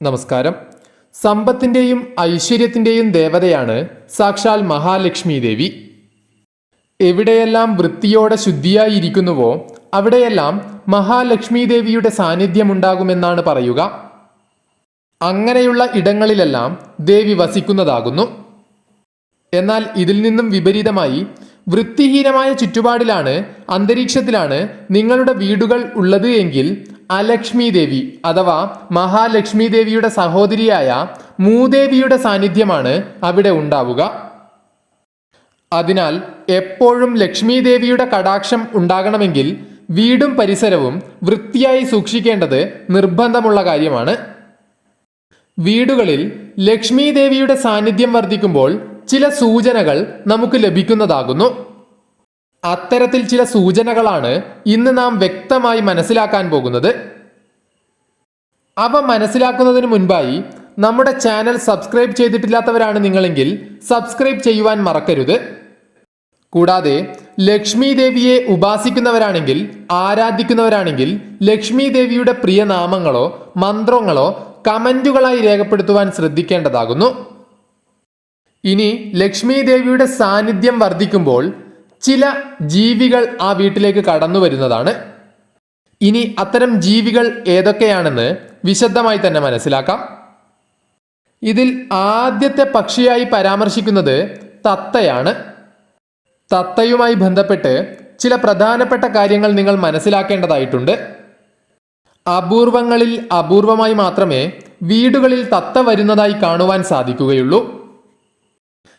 നമസ്കാരം. സമ്പത്തിന്റെയും ഐശ്വര്യത്തിന്റെയും ദേവതയാണ് സാക്ഷാൽ മഹാലക്ഷ്മി ദേവി എവിടെയെല്ലാം വൃത്തിയോടെ ശുദ്ധിയായിരിക്കുന്നുവോ അവിടെയെല്ലാം മഹാലക്ഷ്മി ദേവിയുടെ സാന്നിധ്യമുണ്ടാകുമെന്നാണ് പറയുക. അങ്ങനെയുള്ള ഇടങ്ങളിലെല്ലാം ദേവി വസിക്കുന്നതാകുന്നു. എന്നാൽ ഇതിൽ നിന്നും വിപരീതമായി വൃത്തിഹീനമായ ചുറ്റുപാടിലാണ് അന്തരീക്ഷത്തിലാണ് നിങ്ങളുടെ വീടുകൾ ഉള്ളത് എങ്കിൽ അലക്ഷ്മി ദേവി അഥവാ മഹാലക്ഷ്മി ദേവിയുടെ സഹോദരിയായ മൂദേവിയുടെ സാന്നിധ്യമാണ് അവിടെ ഉണ്ടാവുക. അതിനാൽ എപ്പോഴും ലക്ഷ്മി ദേവിയുടെ കടാക്ഷം ഉണ്ടാകണമെങ്കിൽ വീടും പരിസരവും വൃത്തിയായി സൂക്ഷിക്കേണ്ടത് നിർബന്ധമുള്ള കാര്യമാണ്. വീടുകളിൽ ലക്ഷ്മി ദേവിയുടെ സാന്നിധ്യം വർദ്ധിക്കുമ്പോൾ ചില സൂചനകൾ നമുക്ക് ലഭിക്കുന്നതാകുന്നു. അത്തരത്തിൽ ചില സൂചനകളാണ് ഇന്ന് നാം വ്യക്തമായി മനസ്സിലാക്കാൻ പോകുന്നത്. അവ മനസ്സിലാക്കുന്നതിന് മുൻപായി നമ്മുടെ ചാനൽ സബ്സ്ക്രൈബ് ചെയ്തിട്ടില്ലാത്തവരാണ് നിങ്ങളെങ്കിൽ സബ്സ്ക്രൈബ് ചെയ്യുവാൻ മറക്കരുത്. കൂടാതെ ലക്ഷ്മി ദേവിയെ ഉപാസിക്കുന്നവരാണെങ്കിൽ ആരാധിക്കുന്നവരാണെങ്കിൽ ലക്ഷ്മി ദേവിയുടെ പ്രിയ നാമങ്ങളോ മന്ത്രങ്ങളോ കമന്റുകളായി രേഖപ്പെടുത്തുവാൻ ശ്രദ്ധിക്കേണ്ടതാകുന്നു. ഇനി ലക്ഷ്മി ദേവിയുടെ സാന്നിധ്യം വർദ്ധിക്കുമ്പോൾ ചില ജീവികൾ ആ വീട്ടിലേക്ക് കടന്നു വരുന്നതാണ്. ഇനി അത്തരം ജീവികൾ ഏതൊക്കെയാണെന്ന് വിശദമായി തന്നെ മനസ്സിലാക്കാം. ഇതിൽ ആദ്യത്തെ പക്ഷിയായി പരാമർശിക്കുന്നത് തത്തയാണ്. തത്തയുമായി ബന്ധപ്പെട്ട് ചില പ്രധാനപ്പെട്ട കാര്യങ്ങൾ നിങ്ങൾ മനസ്സിലാക്കേണ്ടതായിട്ടുണ്ട്. അപൂർവങ്ങളിൽ അപൂർവമായി മാത്രമേ വീടുകളിൽ തത്ത വരുന്നതായി കാണുവാൻ സാധിക്കുകയുള്ളൂ.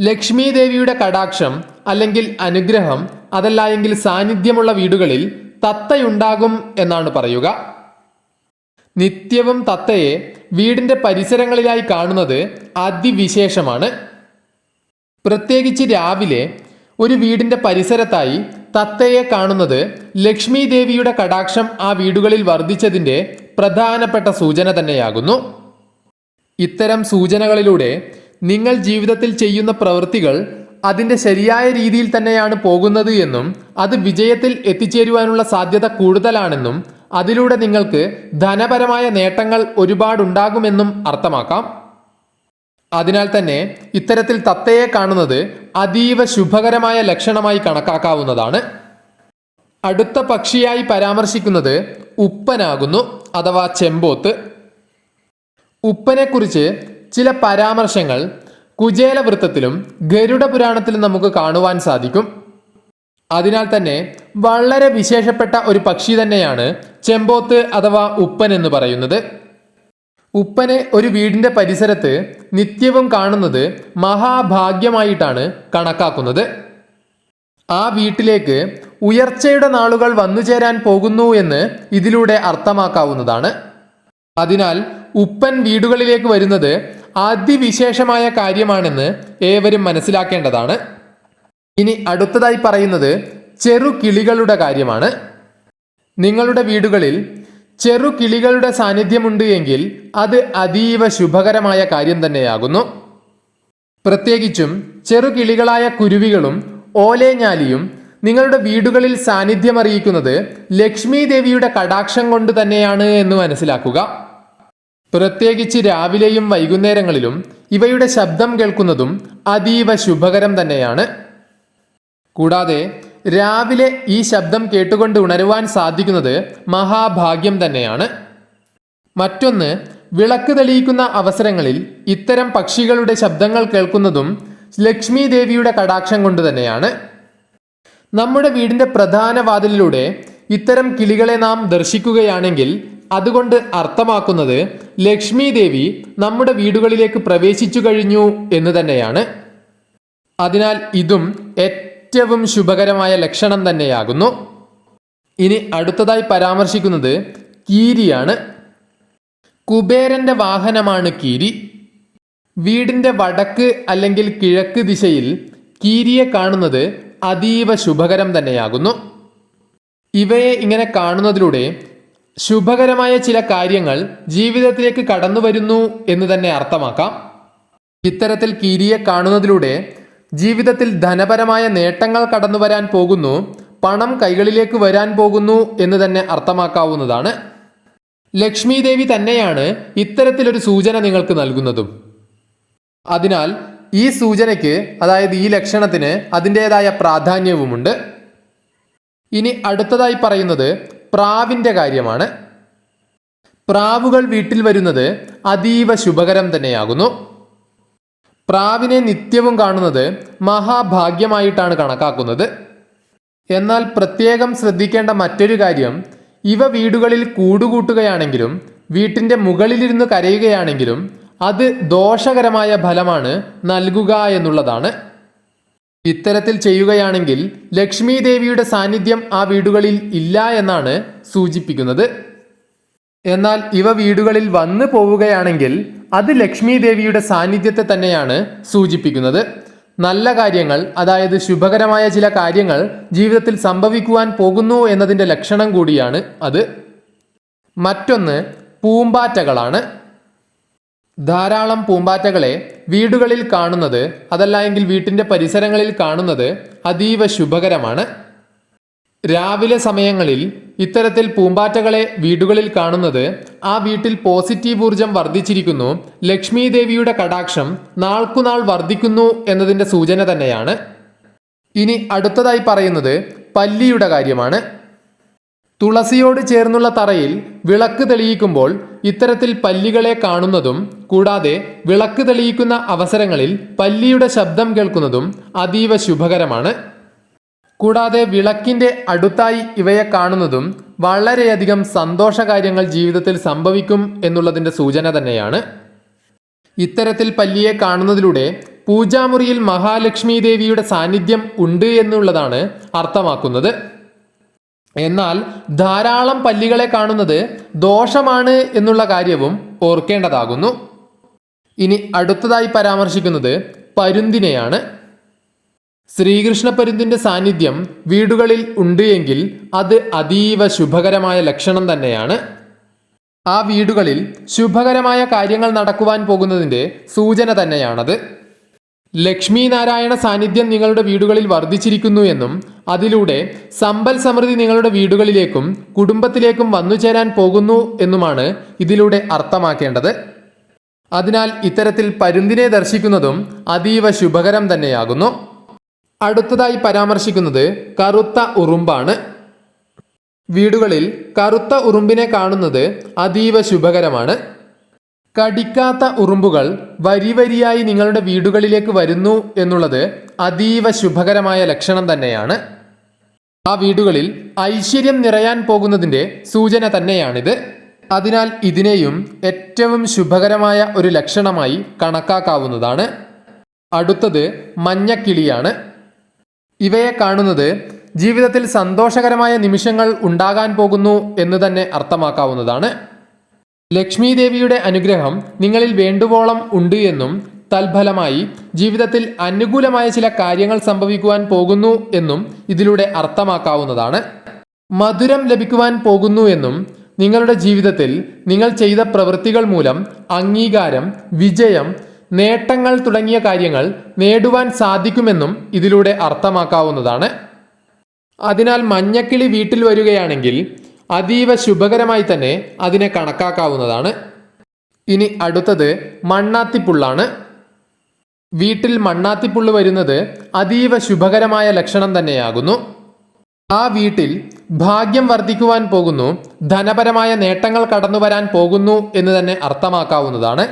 ലക്ഷ്മി ദേവിയുടെ കടാക്ഷം അല്ലെങ്കിൽ അനുഗ്രഹം അതല്ല എങ്കിൽ സാന്നിധ്യമുള്ള വീടുകളിൽ തത്തയുണ്ടാകും എന്നാണ് പറയുക. നിത്യവും തത്തയെ വീടിന്റെ പരിസരങ്ങളിലായി കാണുന്നത് അതിവിശേഷമാണ്. പ്രത്യേകിച്ച് രാവിലെ ഒരു വീടിന്റെ പരിസരത്തായി തത്തയെ കാണുന്നത് ലക്ഷ്മി ദേവിയുടെ കടാക്ഷം ആ വീടുകളിൽ വർദ്ധിച്ചതിന്റെ പ്രധാനപ്പെട്ട സൂചന തന്നെയാകുന്നു. ഇത്തരം സൂചനകളിലൂടെ നിങ്ങൾ ജീവിതത്തിൽ ചെയ്യുന്ന പ്രവൃത്തികൾ അതിന്റെ ശരിയായ രീതിയിൽ തന്നെയാണ് പോകുന്നത് എന്നും അത് വിജയത്തിൽ എത്തിച്ചേരുവാനുള്ള സാധ്യത കൂടുതലാണെന്നും അതിലൂടെ നിങ്ങൾക്ക് ധനപരമായ നേട്ടങ്ങൾ ഒരുപാടുണ്ടാകുമെന്നും അർത്ഥമാക്കാം. അതിനാൽ തന്നെ ഇത്തരത്തിൽ തത്തയെ കാണുന്നത് അതീവ ശുഭകരമായ ലക്ഷണമായി കണക്കാക്കാവുന്നതാണ്. അടുത്ത പക്ഷിയായി പരാമർശിക്കുന്നത് ഉപ്പനാകുന്നു അഥവാ ചെമ്പോത്ത്. ഉപ്പനെക്കുറിച്ച് ചില പരാമർശങ്ങൾ കുചേല വൃത്തത്തിലും ഗരുഡ പുരാണത്തിലും നമുക്ക് കാണുവാൻ സാധിക്കും. അതിനാൽ തന്നെ വളരെ വിശേഷപ്പെട്ട ഒരു പക്ഷി തന്നെയാണ് ചെമ്പോത്ത് അഥവാ ഉപ്പൻ എന്ന് പറയുന്നത്. ഉപ്പനെ ഒരു വീടിന്റെ പരിസരത്ത് നിത്യവും കാണുന്നത് മഹാഭാഗ്യമായിട്ടാണ് കണക്കാക്കുന്നത്. ആ വീട്ടിലേക്ക് ഉയർച്ചയുടെ നാളുകൾ വന്നു ചേരാൻ പോകുന്നു എന്ന് ഇതിലൂടെ അർത്ഥമാക്കാവുന്നതാണ്. അതിനാൽ ഉപ്പൻ വീടുകളിലേക്ക് വരുന്നത് അതിവിശേഷമായ കാര്യമാണെന്ന് ഏവരും മനസ്സിലാക്കേണ്ടതാണ്. ഇനി അടുത്തതായി പറയുന്നത് ചെറു കിളികളുടെ കാര്യമാണ്. നിങ്ങളുടെ വീടുകളിൽ ചെറു കിളികളുടെ സാന്നിധ്യമുണ്ട് എങ്കിൽ അത് അതീവ ശുഭകരമായ കാര്യം തന്നെയാകുന്നു. പ്രത്യേകിച്ചും ചെറു കിളികളായ കുരുവികളും ഓലേഞ്ഞാലിയും നിങ്ങളുടെ വീടുകളിൽ സാന്നിധ്യമറിയിക്കുന്നത് ലക്ഷ്മി ദേവിയുടെ കടാക്ഷം കൊണ്ട് തന്നെയാണ് എന്ന് മനസ്സിലാക്കുക. പ്രത്യേകിച്ച് രാവിലെയും വൈകുന്നേരങ്ങളിലും ഇവയുടെ ശബ്ദം കേൾക്കുന്നതും അതീവ ശുഭകരം തന്നെയാണ്. കൂടാതെ രാവിലെ ഈ ശബ്ദം കേട്ടുകൊണ്ട് ഉണരുവാൻ സാധിക്കുന്നത് മഹാഭാഗ്യം തന്നെയാണ്. മറ്റൊന്ന് വിളക്ക് തെളിയിക്കുന്ന അവസരങ്ങളിൽ ഇത്തരം പക്ഷികളുടെ ശബ്ദങ്ങൾ കേൾക്കുന്നതും ലക്ഷ്മി ദേവിയുടെ കടാക്ഷം കൊണ്ട് തന്നെയാണ്. നമ്മുടെ വീടിന്റെ പ്രധാന വാതിലിലൂടെ ഇത്തരം കിളികളെ നാം ദർശിക്കുകയാണെങ്കിൽ അതുകൊണ്ട് അർത്ഥമാക്കുന്നത് ലക്ഷ്മി ദേവി നമ്മുടെ വീടുകളിലേക്ക് പ്രവേശിച്ചു കഴിഞ്ഞു എന്ന് തന്നെയാണ്. അതിനാൽ ഇതും ഏറ്റവും ശുഭകരമായ ലക്ഷണം തന്നെയാകുന്നു. ഇനി അടുത്തതായി പരാമർശിക്കുന്നത് കീരിയാണ്. കുബേരന്റെ വാഹനമാണ് കീരി. വീടിന്റെ വടക്ക് അല്ലെങ്കിൽ കിഴക്ക് ദിശയിൽ കീരിയെ കാണുന്നത് അതീവ ശുഭകരം തന്നെയാകുന്നു. ഇവയെ ഇങ്ങനെ കാണുന്നതിലൂടെ ശുഭകരമായ ചില കാര്യങ്ങൾ ജീവിതത്തിലേക്ക് കടന്നു വരുന്നു എന്ന് തന്നെ അർത്ഥമാക്കാം. ഇത്തരത്തിൽ കിരിയെ കാണുന്നതിലൂടെ ജീവിതത്തിൽ ധനപരമായ നേട്ടങ്ങൾ കടന്നു വരാൻ പോകുന്നു പണം കൈകളിലേക്ക് വരാൻ പോകുന്നു എന്ന് തന്നെ അർത്ഥമാക്കാവുന്നതാണ്. ലക്ഷ്മി ദേവി തന്നെയാണ് ഇത്തരത്തിലൊരു സൂചന നിങ്ങൾക്ക് നൽകുന്നതും. അതിനാൽ ഈ സൂചനയ്ക്ക് അതായത് ഈ ലക്ഷണത്തിന് അതിന്റെതായ പ്രാധാന്യവുമുണ്ട്. ഇനി അടുത്തതായി പറയുന്നത് പ്രാവിന്റെ കാര്യമാണ്. പ്രാവുകൾ വീട്ടിൽ വരുന്നത് അതീവ ശുഭകരം തന്നെയാകുന്നു. പ്രാവിനെ നിത്യവും കാണുന്നത് മഹാഭാഗ്യമായിട്ടാണ് കണക്കാക്കുന്നത്. എന്നാൽ പ്രത്യേകം ശ്രദ്ധിക്കേണ്ട മറ്റൊരു കാര്യം ഇവ വീടുകളിൽ കൂടുകൂട്ടുകയാണെങ്കിലും വീട്ടിന്റെ മുകളിലിരുന്ന് കരയുകയാണെങ്കിലും അത് ദോഷകരമായ ഫലമാണ് നൽകുക എന്നുള്ളതാണ്. ഇത്തരത്തിൽ ചെയ്യുകയാണെങ്കിൽ ലക്ഷ്മി ദേവിയുടെ സാന്നിധ്യം ആ വീടുകളിൽ ഇല്ല എന്നാണ് സൂചിപ്പിക്കുന്നത്. എന്നാൽ ഇവ വീടുകളിൽ വന്നു പോവുകയാണെങ്കിൽ അത് ലക്ഷ്മി ദേവിയുടെ സാന്നിധ്യത്തെ തന്നെയാണ് സൂചിപ്പിക്കുന്നത്. നല്ല കാര്യങ്ങൾ അതായത് ശുഭകരമായ ചില കാര്യങ്ങൾ ജീവിതത്തിൽ സംഭവിക്കുവാൻ പോകുന്നു എന്നതിന്റെ ലക്ഷണം കൂടിയാണ് അത്. മറ്റൊന്ന് പൂമ്പാറ്റകളാണ്. ധാരാളം പൂമ്പാറ്റകളെ വീടുകളിൽ കാണുന്നത് അതല്ല എങ്കിൽ വീട്ടിന്റെ പരിസരങ്ങളിൽ കാണുന്നത് അതീവ ശുഭകരമാണ്. രാവിലെ സമയങ്ങളിൽ ഇത്തരത്തിൽ പൂമ്പാറ്റകളെ വീടുകളിൽ കാണുന്നത് ആ വീട്ടിൽ പോസിറ്റീവ് ഊർജം വർദ്ധിച്ചിരിക്കുന്നു ലക്ഷ്മി ദേവിയുടെ കടാക്ഷം നാൾക്കുനാൾ വർദ്ധിക്കുന്നു എന്നതിന്റെ സൂചന തന്നെയാണ്. ഇനി അടുത്തതായി പറയുന്നത് പല്ലിയുടെ കാര്യമാണ്. തുളസിയോട് ചേർന്നുള്ള തറയിൽ വിളക്ക് തെളിയിക്കുമ്പോൾ ഇത്തരത്തിൽ പല്ലികളെ കാണുന്നതും കൂടാതെ വിളക്ക് തെളിയിക്കുന്ന അവസരങ്ങളിൽ പല്ലിയുടെ ശബ്ദം കേൾക്കുന്നതും അതീവ ശുഭകരമാണ്. കൂടാതെ വിളക്കിന്റെ അടുത്തായി ഇവയെ കാണുന്നതും വളരെയധികം സന്തോഷകാര്യങ്ങൾ ജീവിതത്തിൽ സംഭവിക്കും എന്നുള്ളതിന്റെ സൂചന തന്നെയാണ്. ഇത്തരത്തിൽ പല്ലിയെ കാണുന്നതിലൂടെ പൂജാമുറിയിൽ മഹാലക്ഷ്മി ദേവിയുടെ സാന്നിധ്യം ഉണ്ട് എന്നുള്ളതാണ് അർത്ഥമാക്കുന്നത്. എന്നാൽ ധാരാളം പല്ലികളെ കാണുന്നത് ദോഷമാണ് എന്നുള്ള കാര്യവും ഓർക്കേണ്ടതാകുന്നു. ഇനി അടുത്തതായി പരാമർശിക്കുന്നത് പരുന്തിനെയാണ്. ശ്രീകൃഷ്ണ പരുന്തിന്റെ സാന്നിധ്യം വീടുകളിൽ ഉണ്ട് എങ്കിൽ അത് അതീവ ശുഭകരമായ ലക്ഷണം തന്നെയാണ്. ആ വീടുകളിൽ ശുഭകരമായ കാര്യങ്ങൾ നടക്കുവാൻ പോകുന്നതിന്റെ സൂചന തന്നെയാണത്. ലക്ഷ്മി നാരായണ സാന്നിധ്യം നിങ്ങളുടെ വീടുകളിൽ വർദ്ധിച്ചിരിക്കുന്നു എന്നും അതിലൂടെ സമ്പൽ സമൃദ്ധി നിങ്ങളുടെ വീടുകളിലേക്കും കുടുംബത്തിലേക്കും വന്നുചേരാൻ പോകുന്നു എന്നുമാണ് ഇതിലൂടെ അർത്ഥമാക്കേണ്ടത്. അതിനാൽ ഇത്തരത്തിൽ പരുന്തിനെ ദർശിക്കുന്നതും അതീവ ശുഭകരം തന്നെയാകുന്നു. അടുത്തതായി പരാമർശിക്കുന്നത് കറുത്ത ഉറുമ്പാണ്. വീടുകളിൽ കറുത്ത ഉറുമ്പിനെ കാണുന്നത് അതീവ ശുഭകരമാണ്. കടിക്കാത്ത ഉറുമ്പുകൾ വരിവരിയായി നിങ്ങളുടെ വീടുകളിലേക്ക് വരുന്നു എന്നുള്ളത് അതീവ ശുഭകരമായ ലക്ഷണം തന്നെയാണ്. ആ വീടുകളിൽ ഐശ്വര്യം നിറയാൻ പോകുന്നതിന്റെ സൂചന തന്നെയാണിത്. അതിനാൽ ഇതിനെയും ഏറ്റവും ശുഭകരമായ ഒരു ലക്ഷണമായി കണക്കാക്കാവുന്നതാണ്. അടുത്തത് മഞ്ഞക്കിളിയാണ്. ഇവയെ കാണുന്നത് ജീവിതത്തിൽ സന്തോഷകരമായ നിമിഷങ്ങൾ ഉണ്ടാകാൻ പോകുന്നു എന്ന് തന്നെ അർത്ഥമാക്കാവുന്നതാണ്. ലക്ഷ്മി ദേവിയുടെ അനുഗ്രഹം നിങ്ങളിൽ വേണ്ടുവോളം ഉണ്ട് എന്നും തൽഫലമായി ജീവിതത്തിൽ അനുകൂലമായ ചില കാര്യങ്ങൾ സംഭവിക്കുവാൻ പോകുന്നു എന്നും ഇതിലൂടെ അർത്ഥമാക്കാവുന്നതാണ്. മധുരം ലഭിക്കുവാൻ പോകുന്നു എന്നും നിങ്ങളുടെ ജീവിതത്തിൽ നിങ്ങൾ ചെയ്ത പ്രവൃത്തികൾ മൂലം അംഗീകാരം വിജയം നേട്ടങ്ങൾ തുടങ്ങിയ കാര്യങ്ങൾ നേടുവാൻ സാധിക്കുമെന്നും ഇതിലൂടെ അർത്ഥമാക്കാവുന്നതാണ്. അതിനാൽ മഞ്ഞക്കിളി വീട്ടിൽ വരികയാണെങ്കിൽ അതീവ ശുഭകരമായി തന്നെ അതിനെ കണക്കാക്കാവുന്നതാണ്. ഇനി അടുത്തത് മണ്ണാത്തിപ്പുള്ളാണ്. വീട്ടിൽ മണ്ണാത്തിപ്പുള്ള് വരുന്നത് അതീവ ശുഭകരമായ ലക്ഷണം തന്നെയാകുന്നു. ആ വീട്ടിൽ ഭാഗ്യം വർദ്ധിക്കുവാൻ പോകുന്നു ധനപരമായ നേട്ടങ്ങൾ കടന്നു വരാൻ പോകുന്നു എന്ന് തന്നെ അർത്ഥമാക്കാവുന്നതാണ്.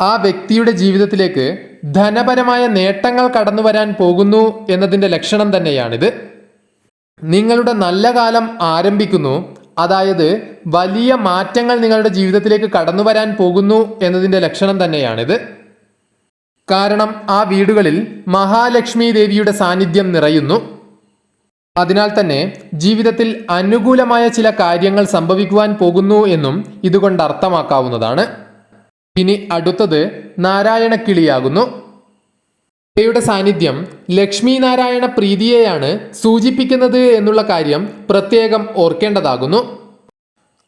ആ വ്യക്തിയുടെ ജീവിതത്തിലേക്ക് ധനപരമായ നേട്ടങ്ങൾ കടന്നു വരാൻ പോകുന്നു എന്നതിന്റെ ലക്ഷണം തന്നെയാണിത്. നിങ്ങളുടെ നല്ല കാലം ആരംഭിക്കുന്നു. അതായത് വലിയ മാറ്റങ്ങൾ നിങ്ങളുടെ ജീവിതത്തിലേക്ക് കടന്നു വരാൻ പോകുന്നു എന്നതിന്റെ ലക്ഷണം തന്നെയാണിത്. കാരണം ആ വീടുകളിൽ മഹാലക്ഷ്മി ദേവിയുടെ സാന്നിധ്യം നിറയുന്നു. അതിനാൽ തന്നെ ജീവിതത്തിൽ അനുകൂലമായ ചില കാര്യങ്ങൾ സംഭവിക്കുവാൻ പോകുന്നു എന്നും ഇതുകൊണ്ട് അർത്ഥമാക്കാവുന്നതാണ്. ഇനി അടുത്തത് നാരായണക്കിളിയാകുന്നു. യുടെ സാന്നിധ്യം ലക്ഷ്മി നാരായണ പ്രീതിയെയാണ് സൂചിപ്പിക്കുന്നത് എന്നുള്ള കാര്യം പ്രത്യേകം ഓർക്കേണ്ടതാകുന്നു.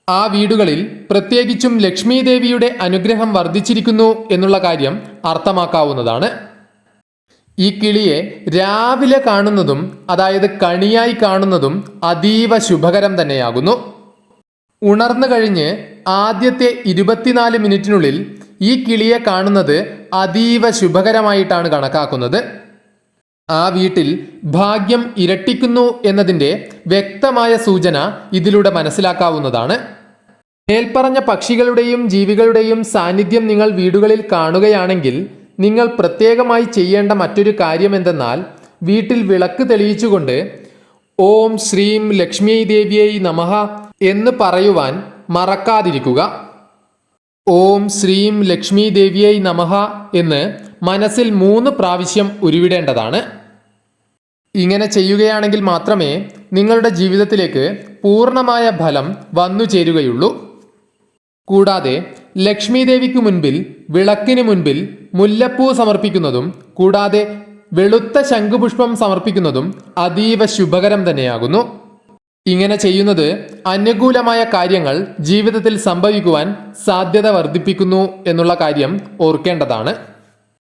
ആ വീടുകളിൽ പ്രത്യേകിച്ചും ലക്ഷ്മി ദേവിയുടെ അനുഗ്രഹം വർദ്ധിച്ചിരിക്കുന്നു എന്നുള്ള കാര്യം അർത്ഥമാക്കാവുന്നതാണ്. ഈ കിളിയെ രാവിലെ കാണുന്നതും അതായത് കണിയായി കാണുന്നതും അതീവ ശുഭകരം തന്നെയാകുന്നു. ഉണർന്നു കഴിഞ്ഞ് ആദ്യത്തെ ഇരുപത്തിനാല് മിനിറ്റിനുള്ളിൽ ഈ കിളിയെ കാണുന്നത് അതീവ ശുഭകരമായിട്ടാണ് കണക്കാക്കുന്നത്. ആ വീട്ടിൽ ഭാഗ്യം ഇരട്ടിക്കുന്നു എന്നതിന്റെ വ്യക്തമായ സൂചന ഇതിലൂടെ മനസ്സിലാക്കാവുന്നതാണ്. മേൽപ്പറഞ്ഞ പക്ഷികളുടെയും ജീവികളുടെയും സാന്നിധ്യം നിങ്ങൾ വീടുകളിൽ കാണുകയാണെങ്കിൽ നിങ്ങൾ പ്രത്യേകമായി ചെയ്യേണ്ട മറ്റൊരു കാര്യം എന്തെന്നാൽ വീട്ടിൽ വിളക്ക് തെളിയിച്ചുകൊണ്ട് ഓം ശ്രീം ലക്ഷ്മി ദേവിയൈ നമഹ എന്ന് പറയുവാൻ മറക്കാതിരിക്കുക. ഓം ശ്രീം ലക്ഷ്മി ദേവിയൈ നമഹ എന്ന് മനസ്സിൽ മൂന്ന് പ്രാവശ്യം ഉരുവിടേണ്ടതാണ്. ഇങ്ങനെ ചെയ്യുകയാണെങ്കിൽ മാത്രമേ നിങ്ങളുടെ ജീവിതത്തിലേക്ക് പൂർണമായ ഫലം വന്നു ചേരുകയുള്ളൂ. കൂടാതെ ലക്ഷ്മി ദേവിക്ക് മുൻപിൽ വിളക്കിന് മുൻപിൽ മുല്ലപ്പൂ സമർപ്പിക്കുന്നതും കൂടാതെ വെളുത്ത ശംഖുപുഷ്പം സമർപ്പിക്കുന്നതും അതീവ ശുഭകരം തന്നെയാകുന്നു. ഇങ്ങനെ ചെയ്യുന്നത് അനുകൂലമായ കാര്യങ്ങൾ ജീവിതത്തിൽ സംഭവിക്കുവാൻ സാധ്യത വർദ്ധിപ്പിക്കുന്നു എന്നുള്ള കാര്യം ഓർക്കേണ്ടതാണ്.